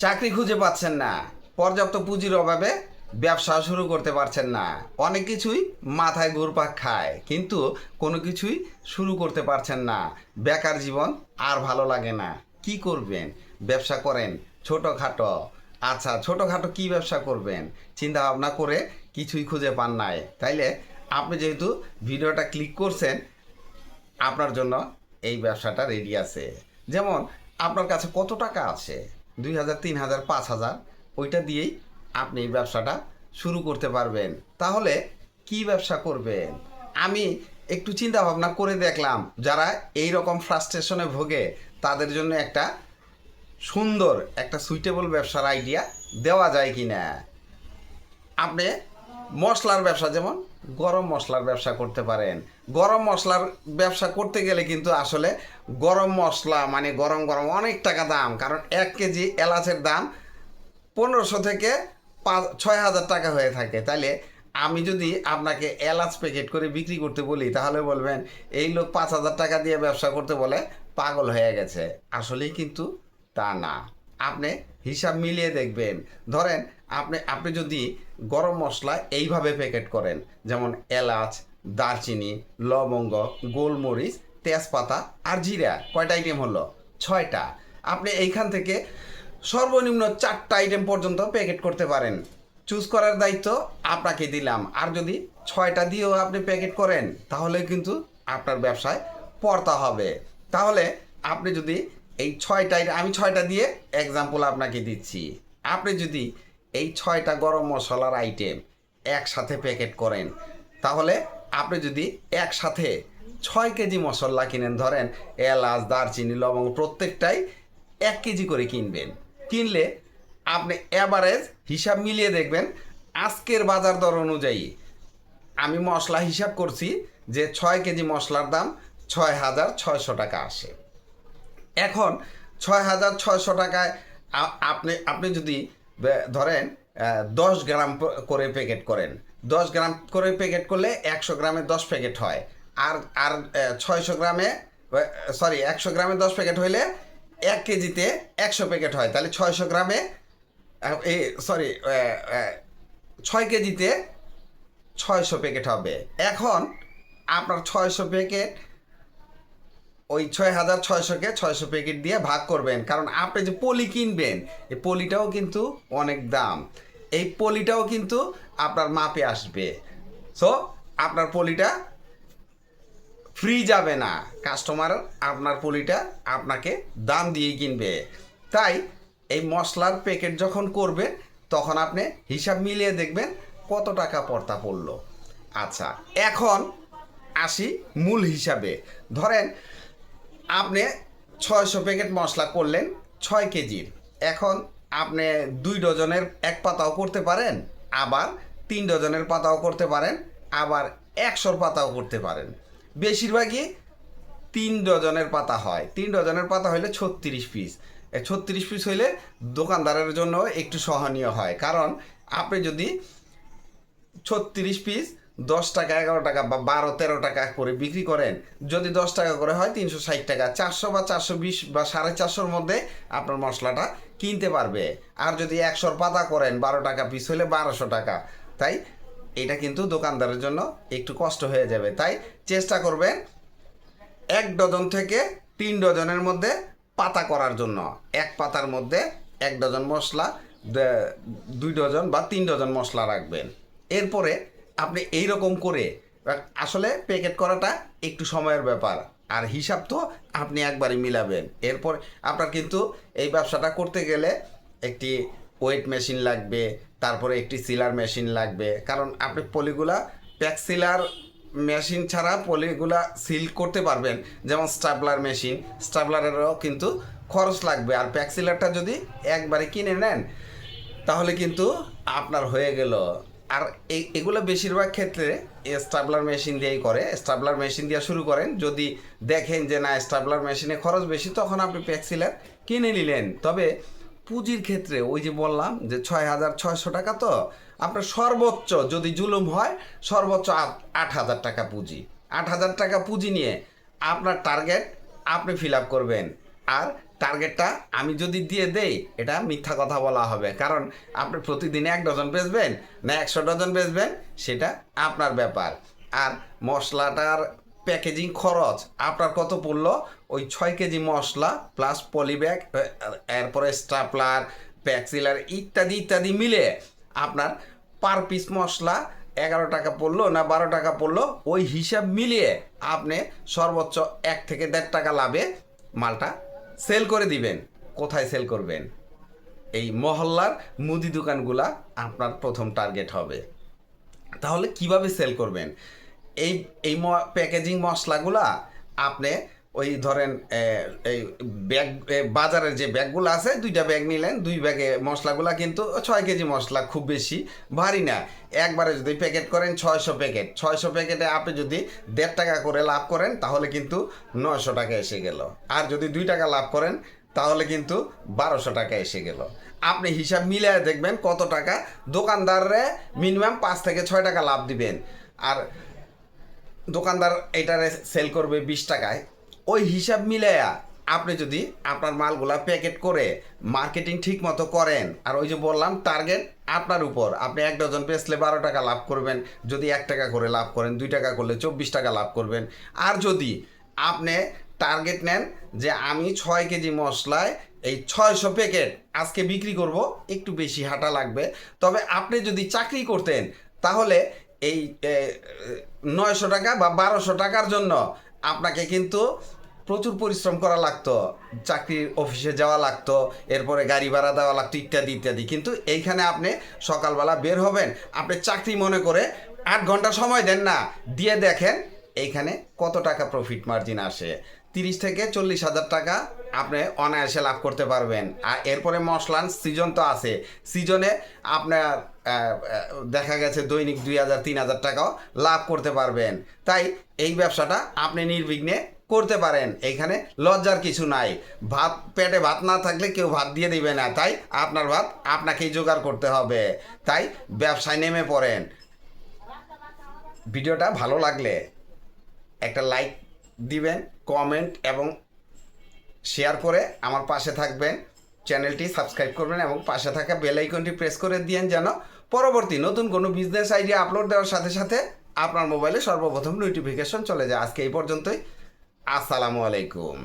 চাকরি খুঁজে পাচ্ছেন না, পর্যাপ্ত পুঁজির অভাবে ব্যবসা শুরু করতে পারছেন না। অনেক কিছুই মাথায় ঘুরপাক খায়, কিন্তু কোনো কিছুই শুরু করতে পারছেন না। বেকার জীবন আর ভালো লাগে না। কি করবেন? ব্যবসা করেন ছোটোখাটো। আচ্ছা ছোটোখাটো কি ব্যবসা করবেন? চিন্তা ভাবনা করে কিছুই খুঁজে পান নাই। তাইলে আপনি যেহেতু ভিডিওটা ক্লিক করছেন, আপনার জন্য এই ব্যবসাটা রেডি আছে। যেমন, আপনার কাছে কত টাকা আছে? দুই হাজার, তিন হাজার, পাঁচ হাজার, ওইটা দিয়েই আপনি ব্যবসাটা শুরু করতে পারবেন। তাহলে কি ব্যবসা করবেন? আমি একটু চিন্তা ভাবনা করে দেখলাম, যারা এই রকম ফ্রাস্ট্রেশনে ভোগে, তাদের জন্য একটা সুন্দর, একটা সুইটেবল ব্যবসার আইডিয়া দেওয়া যায় কি না আপনি মশলার ব্যবসা যেমন গরম মশলার ব্যবসা করতে পারেন। গরম মশলার ব্যবসা করতে গেলে কিন্তু আসলে গরম মশলা মানে গরম গরম অনেক টাকা দাম। কারণ এক কেজি এলাচের দাম পনেরোশো থেকে পাঁচ, ছয় হাজার টাকা হয়ে থাকে। তাহলে আমি যদি আপনাকে এলাচ প্যাকেট করে বিক্রি করতে বলি, তাহলে বলবেন, এই লোক পাঁচ হাজার টাকা দিয়ে ব্যবসা করতে বলে পাগল হয়ে গেছে। আসলেই কিন্তু তা না। আপনি হিসাব মিলিয়ে দেখবেন। ধরেন আপনি আপনি যদি গরম মশলা এইভাবে প্যাকেট করেন, যেমন এলাচ, দারচিনি, লবঙ্গ, গোলমরিচ, তেজপাতা আর জিরা, কয়টা আইটেম হলো? ছয়টা। আপনি এইখান থেকে সর্বনিম্ন চারটা আইটেম পর্যন্ত প্যাকেট করতে পারেন। চুজ করার দায়িত্ব আপনাকে দিলাম। আর যদি ছয়টা দিয়েও আপনি প্যাকেট করেন, তাহলে কিন্তু আপনার ব্যবসায় পড়তা হবে। তাহলে আপনি যদি এই ছয়টা আমি ছয়টা দিয়ে এক্সাম্পল আপনাকে দিচ্ছি। আপনি যদি এই ছয়টা গরম মশলার আইটেম একসাথে প্যাকেট করেন। তাহলে আপনি যদি একসাথে ছয় কেজি মশলা কিনেন, ধরেন এলাচ, দারচিনি, লবঙ্গ, প্রত্যেকটাই এক কেজি করে কিনবেন। কিনলে আপনি অ্যাভারেজ হিসাব মিলিয়ে দেখবেন আজকের বাজার দর অনুযায়ী। আমি মশলা হিসাব করছি যে ছয় কেজি মশলার দাম ছয় হাজার ছয়শো টাকা আসে। এখন ছয় হাজার ছয়শো টাকায় আপনি আপনি যদি ধরেন দশ গ্রাম করে প্যাকেট করেন। দশ গ্রাম করে প্যাকেট করলে একশো গ্রামে দশ প্যাকেট হয়। আর আর ছয়শো গ্রামে সরি একশো গ্রামে দশ প্যাকেট হইলে এক কেজিতে একশো প্যাকেট হয়। তাহলে ছয়শো গ্রামে এই সরি ছয় কেজিতে ছয়শো প্যাকেট হবে। এখন, আপনার ছয়শো প্যাকেট ওই ছয় হাজার ছয়শোকে ছয়শো প্যাকেট দিয়ে ভাগ করবেন। কারণ আপনি যে পলি কিনবেন, এই পলিটাও কিন্তু অনেক দাম। এই পলিটাও কিন্তু আপনার মাপে আসবে। সো আপনার পলিটা ফ্রি যাবে না। কাস্টমার আপনার পলিটা আপনাকে দাম দিয়ে কিনবে। তাই এই মশলার প্যাকেট যখন করবেন, তখন আপনি হিসাব মিলিয়ে দেখবেন কত টাকা পর্তা পড়ল। আচ্ছা এখন আসি মূল হিসাবে। ধরেন আপনি ছয়শো প্যাকেট মশলা করলেন ছয় কেজির। এখন আপনি দুই ডজনের এক পাতাও করতে পারেন, আবার তিন ডজনের পাতাও করতে পারেন, আবার একশোর পাতাও করতে পারেন। বেশিরভাগই তিন ডজনের পাতা হয়। তিন ডজনের পাতা হইলে ছত্রিশ পিস। ছত্রিশ পিস হইলে দোকানদারের জন্য একটু সহনীয় হয়। কারণ আপনি যদি ছত্রিশ পিস দশ টাকা, এগারো টাকা বা বারো, তেরো টাকা করে বিক্রি করেন। যদি দশ টাকা করে হয়, তিনশো ষাট টাকা। চারশো বা চারশো বিশ বা সাড়ে চারশোর মধ্যে আপনার মশলাটা কিনতে পারবে। আর যদি একশোর পাতা করেন, বারো টাকা পিস হলে বারোশো টাকা। তাই এটা কিন্তু দোকানদারের জন্য একটু কষ্ট হয়ে যাবে। তাই চেষ্টা করবেন এক ডজন থেকে তিন ডজনের মধ্যে পাতা করার জন্য। এক পাতার মধ্যে এক ডজন মশলা দুই ডজন বা তিন ডজন মশলা রাখবেন। এরপরে আপনি এই রকম করে, আসলে প্যাকেট করাটা একটু সময়ের ব্যাপার। আর হিসাব তো আপনি একবারই মিলাবেন। এরপর আপনার কিন্তু এই ব্যবসাটা করতে গেলে একটি ওয়েট মেশিন লাগবে, তারপরে একটি সিলার মেশিন লাগবে। কারণ আপনি পলিগুলা প্যাক সিলার মেশিন ছাড়া পলিগুলা সিল করতে পারবেন। যেমন স্টাবলার মেশিন স্টাবলারেরও কিন্তু খরচ লাগবে। আর প্যাক্সিলারটা যদি একবারে কিনে নেন, তাহলে কিন্তু আপনার হয়ে গেল। আর এগুলো বেশিরভাগ ক্ষেত্রে স্টাবলার মেশিন দিয়েই করে। স্টাবলার মেশিন দিয়ে শুরু করেন। যদি দেখেন যে না, স্টাবলার মেশিনে খরচ বেশি, তখন আপনি প্যাক্সিলার কিনে নিলেন। তবে পুঁজির ক্ষেত্রে, ওই যে বললাম যে ছয় হাজার ছয়শো টাকা তো, আপনার সর্বোচ্চ যদি জুলুম হয়, সর্বোচ্চ আট হাজার টাকা পুঁজি। আট হাজার টাকা পুঁজি নিয়ে আপনার টার্গেট আপনি ফিল আপ করবেন। আর টার্গেটটা আমি যদি দিয়ে দেই, এটা মিথ্যা কথা বলা হবে। কারণ আপনি প্রতিদিন এক ডজন বেচবেন, না একশো ডজন বেচবেন, সেটা আপনার ব্যাপার। আর মশলাটার প্যাকেজিং খরচ, আপনার কত পড়ল? ওই ছয় কেজি মশলা প্লাস পলিব্যাগ এরপরে স্টাপলার প্যাক্সিলার ইত্যাদি ইত্যাদি মিলে আপনার পার পিস মশলা এগারো টাকা পড়ল না বারো টাকা পড়ল, ওই হিসাব মিলিয়ে আপনি সর্বোচ্চ এক থেকে দেড় টাকা লাভে মালটা সেল করে দিবেন। কোথায় সেল করবেন? এই মহল্লার মুদি দোকানগুলা আপনার প্রথম টার্গেট হবে। তাহলে কীভাবে সেল করবেন? এই এই প্যাকেজিং মশলাগুলা আপনি ওই ধরেন এই ব্যাগ বাজারের যে ব্যাগগুলো আছে, দুইটা ব্যাগ নিলেন, দুই ব্যাগে মশলাগুলো কিন্তু ছয় কেজি মশলা খুব বেশি, ভারী না। একবারে যদি প্যাকেট করেন, ছয়শো প্যাকেট। ছয়শো প্যাকেটে আপনি যদি দেড় টাকা করে লাভ করেন, তাহলে কিন্তু নয়শো টাকা এসে গেল। আর যদি দুই টাকা লাভ করেন, তাহলে কিন্তু বারোশো টাকা এসে গেল। আপনি হিসাব মিলিয়ে দেখবেন কত টাকা দোকানদাররে মিনিমাম পাঁচ থেকে ছয় টাকা লাভ দিবেন। আর দোকানদার এটারে সেল করবে বিশ টাকায়। ওই হিসাব মিলাইয়া আপনি যদি আপনার মালগুলা প্যাকেট করে মার্কেটিং ঠিক মতো করেন, আর ওই যে বললাম টার্গেট আপনার উপর, আপনি এক ডজন বেচলে বারো টাকা লাভ করবেন, যদি এক টাকা করে লাভ করেন, দুই টাকা করলে চব্বিশ টাকা লাভ করবেন। আর যদি আপনি টার্গেট নেন যে আমি ছয় কেজি মশলায় এই ছয়শো প্যাকেট আজকে বিক্রি করব, একটু বেশি হাঁটা লাগবে। তবে আপনি যদি চাকরি করতেন, তাহলে এই নয়শো টাকা বা বারোশো টাকার জন্য আপনাকে কিন্তু প্রচুর পরিশ্রম করা লাগতো, চাকরির অফিসে যাওয়া লাগতো, এরপরে গাড়ি ভাড়া দেওয়া লাগতো ইত্যাদি ইত্যাদি। কিন্তু এইখানে আপনি সকালবেলা বের হবেন, আপনি চাকরি মনে করে আট ঘণ্টা সময় দেন না, দিয়ে দেখেন এইখানে কত টাকা প্রফিট মার্জিন আসে। তিরিশ থেকে চল্লিশ হাজার টাকা আপনি অনায়াসে লাভ করতে পারবেন। আর এরপরে মশলান সিজন তো আছে। সিজনে আপনার দেখা গেছে দৈনিক দুই হাজার, তিন হাজার টাকাও লাভ করতে পারবেন। তাই এই ব্যবসাটা আপনি নির্বিঘ্নে করতে পারেন। এখানে লজ্জার কিছু নাই। ভাত, পেটে ভাত না থাকলে কেউ ভাত দিয়ে দিবে না। তাই আপনার ভাত আপনাকেই জোগাড় করতে হবে। তাই ব্যবসায় নেমে পড়েন। ভিডিওটা ভালো লাগলে একটা লাইক দিবেন, কমেন্ট এবং শেয়ার করে আমার পাশে থাকবেন। চ্যানেলটি সাবস্ক্রাইব করবেন এবং পাশে থাকা বেল আইকনটি প্রেস করে দিয়েন যেন পরবর্তী নতুন কোনো বিজনেস আইডিয়া আপলোড দেওয়ার সাথে সাথে আপনার মোবাইলে সর্বপ্রথম নোটিফিকেশন চলে যায়। আজকে এই পর্যন্তই। আসসালামু আলাইকুম।